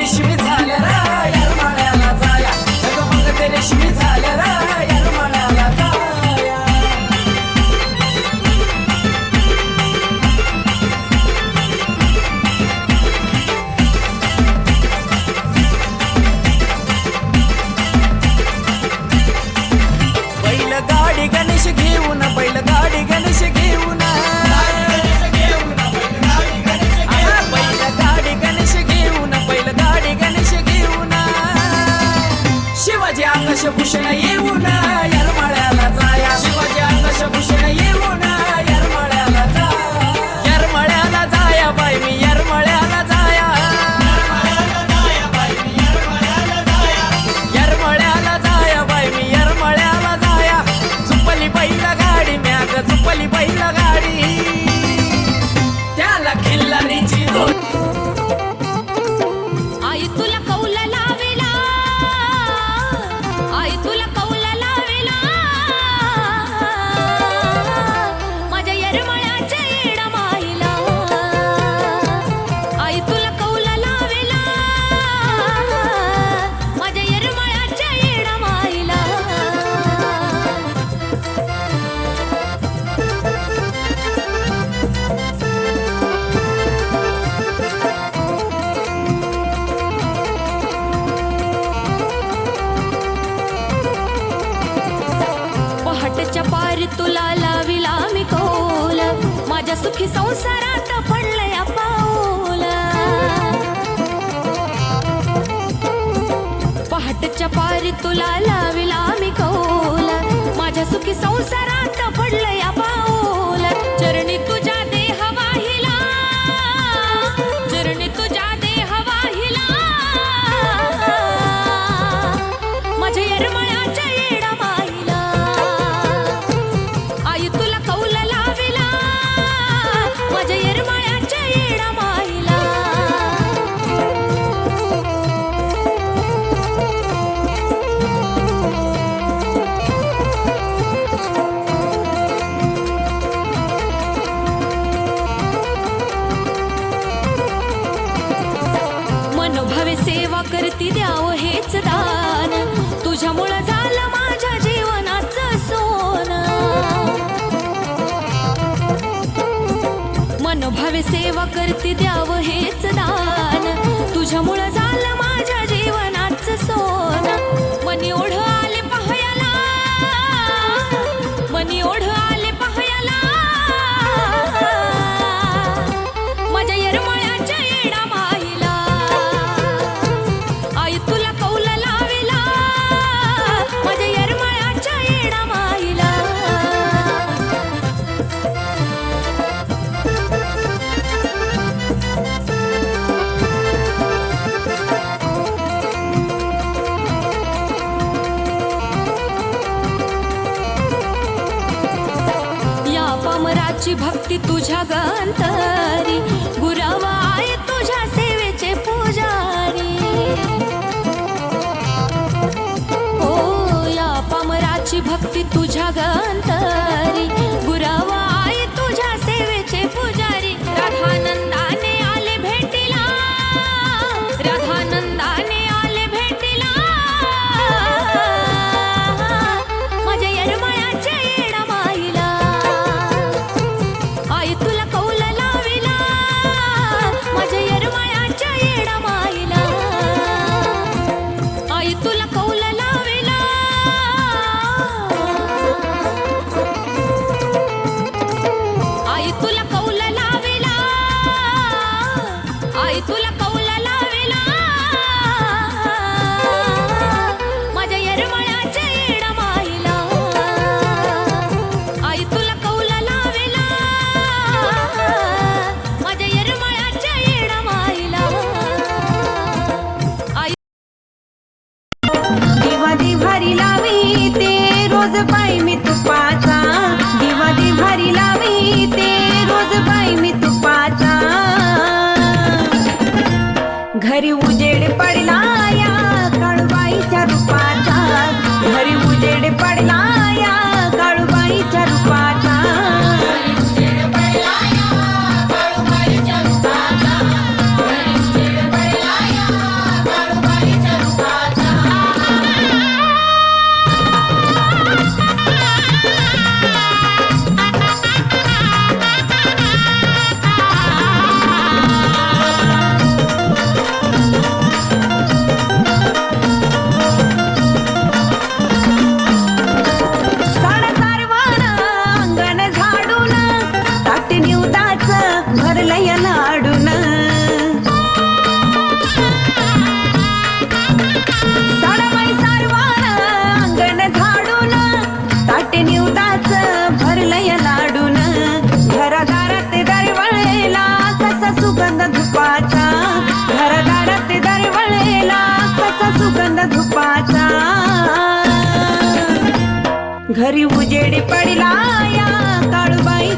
你行 eu puxei aí. तुला लाविला मी Coal. माझ्या सुखी संसारात पडलया पाऊल पहाटच्या पारी तुला लाविला मी कोल. माझ्या सुखी संसारात तुझ्यामुळं झालं माझ्या जीवनाचं सोनं. मनोभावे सेवा करती द्यावं हेच दान. तुझ्यामुळं देवाची भक्ती तुझ्या गांतारी गुरावा आहे तुझ्या सेवेचे पूजारी. ओ हो, या पामराची भक्ती तुझ्या गांतारी घरी उजेडी पडला या काळूबाई.